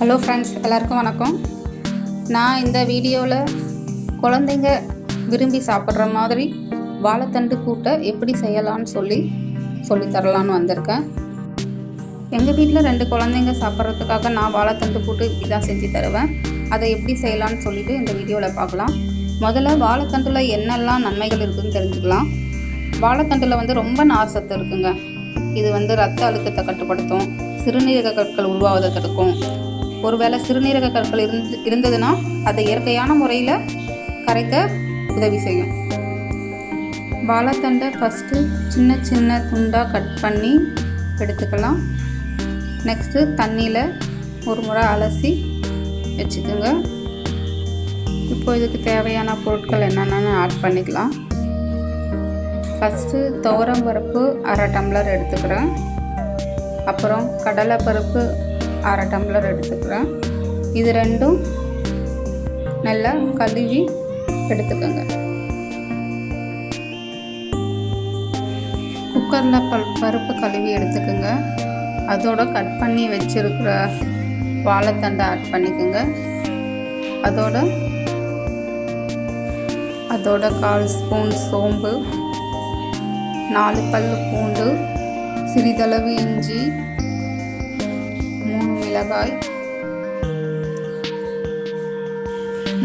Hello friends எல்லாருக்கும் வணக்கம். நான் இந்த வீடியோவில் குழந்தைங்க விரும்பி சாப்பிட்ற மாதிரி வாழைத்தண்டு கூட்டை எப்படி செய்யலான்னு சொல்லி சொல்லித்தரலான்னு வந்திருக்கேன். எங்கள் வீட்டில் ரெண்டு குழந்தைங்க சாப்பிட்றதுக்காக நான் வாழைத்தண்டு கூட்டு இப்படி தான் செஞ்சு தருவேன். அதை எப்படி செய்யலான்னு சொல்லிட்டு இந்த வீடியோவில் பார்க்கலாம். முதல்ல வாழைத்தண்டில் என்னெல்லாம் நன்மைகள் இருக்குதுன்னு தெரிஞ்சுக்கலாம். வாழைத்தண்டில் வந்து ரொம்ப நார் சத்து இருக்குங்க. இது வந்து ரத்த அழுத்தத்தை கட்டுப்படுத்தும். சிறுநீரக கற்கள் உருவாவதை தடுக்கும் ஒருவேளை சிறுநீரக கற்கள் இருந்து இருந்ததுன்னா அதை இயற்கையான முறையில் கரைக்க உதவி செய்யும். வாழைத்தண்டை ஃபஸ்ட்டு சின்ன சின்ன துண்டாக கட் பண்ணி எடுத்துக்கலாம். நெக்ஸ்ட்டு தண்ணியில் ஒரு முறை அலசி வச்சுக்கோங்க. இப்போ இதுக்கு தேவையான பொருட்கள் என்னென்னு ஆட் பண்ணிக்கலாம். ஃபஸ்ட்டு துவரம் பருப்பு அரை டம்ளர் எடுத்துக்கிறேன். அப்புறம் கடலை பருப்பு அரை டம்ளர் எடுத்துக்கிறேன். இது ரெண்டும் நல்லா கழுவி எடுத்துக்கோங்க. குக்கரில் பல் பருப்பு கழுவி எடுத்துக்கோங்க. அதோட கட் பண்ணி வச்சுருக்கிற வாழைத்தண்டை ஆட் பண்ணிக்கோங்க. அதோட அதோட கால் ஸ்பூன் சோம்பு நாலு பல் பூண்டு சிறிதளவு இஞ்சி மிளகாய்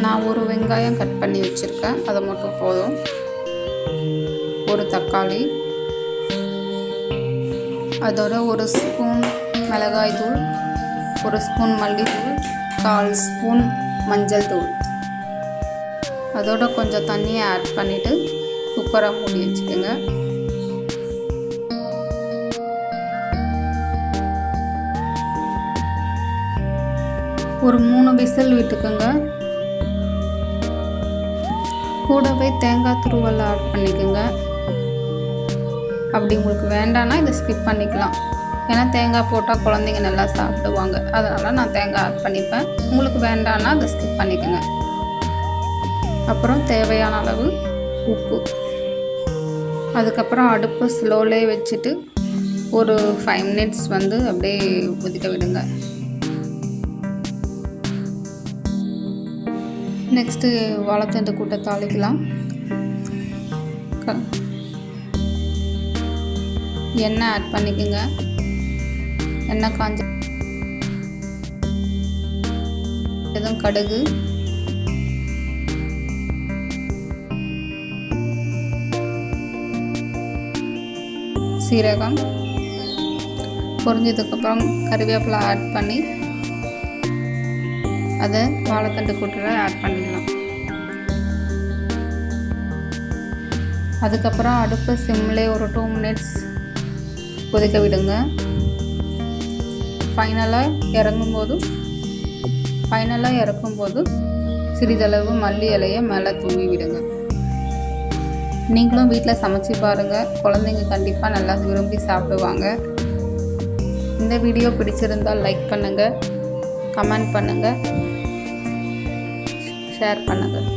நான் ஒரு வெங்காயம் கட் பண்ணி வச்சுருக்கேன். அது மட்டும் போதும். ஒரு தக்காளி. அதோட ஒரு ஸ்பூன் மிளகாய் தூள் ஒரு ஸ்பூன் மல்லித்தூள் கால் ஸ்பூன் மஞ்சள் தூள். அதோட கொஞ்சம் தண்ணியை ஆட் பண்ணிவிட்டு குக்கரை மூடி வச்சுக்கோங்க. ஒரு மூணு விசில் விட்டுக்கோங்க. கூடவே தேங்காய் துருவல் ஆட் பண்ணிக்கோங்க. அப்படி உங்களுக்கு வேண்டான்னா இதை ஸ்கிப் பண்ணிக்கலாம். ஏன்னா தேங்காய் போட்டால் குழந்தைங்க நல்லா சாப்பிடுவாங்க. அதனால் நான் தேங்காய் ஆட் பண்ணிப்பேன். உங்களுக்கு வேண்டான்னா அதை ஸ்கிப் பண்ணிக்கோங்க. அப்புறம் தேவையான அளவு உப்பு. அதுக்கப்புறம் அடுப்பு ஸ்லோலே வச்சுட்டு ஒரு ஃபைவ் மினிட்ஸ் வந்து அப்படியே கொதிக்க விடுங்க. நெக்ஸ்ட்டு வாழைத்தண்டு கூட்டை தாளிக்கலாம் க எண்ணெய் ஆட் பண்ணிக்கோங்க? எண்ணெய் காஞ்ச எதுவும் கடுகு? சீரகம். பொரிஞ்சதுக்கப்புறம் கருவேப்பிலை ஆட் பண்ணி அதை வாழைத்தண்டு கூட்டுற ஆட் பண்ணிடலாம். அதுக்கப்புறம் அடுப்பு சிம்லே ஒரு டூ மினிட்ஸ் கொதிக்க விடுங்க. ஃபைனலாக இறங்கும்போது ஃபைனலாக இறக்கும்போது சிறிதளவு மல்லி இலையை மேலே தூவி விடுங்க. நீங்களும் வீட்டில் சமைச்சு பாருங்கள் குழந்தைங்க கண்டிப்பாக நல்லா விரும்பி சாப்பிடுவாங்க. இந்த வீடியோ பிடிச்சிருந்தால் லைக் பண்ணுங்கள் கமெண்ட் பண்ணுங்கள் ஷேர் பண்ணுங்கள்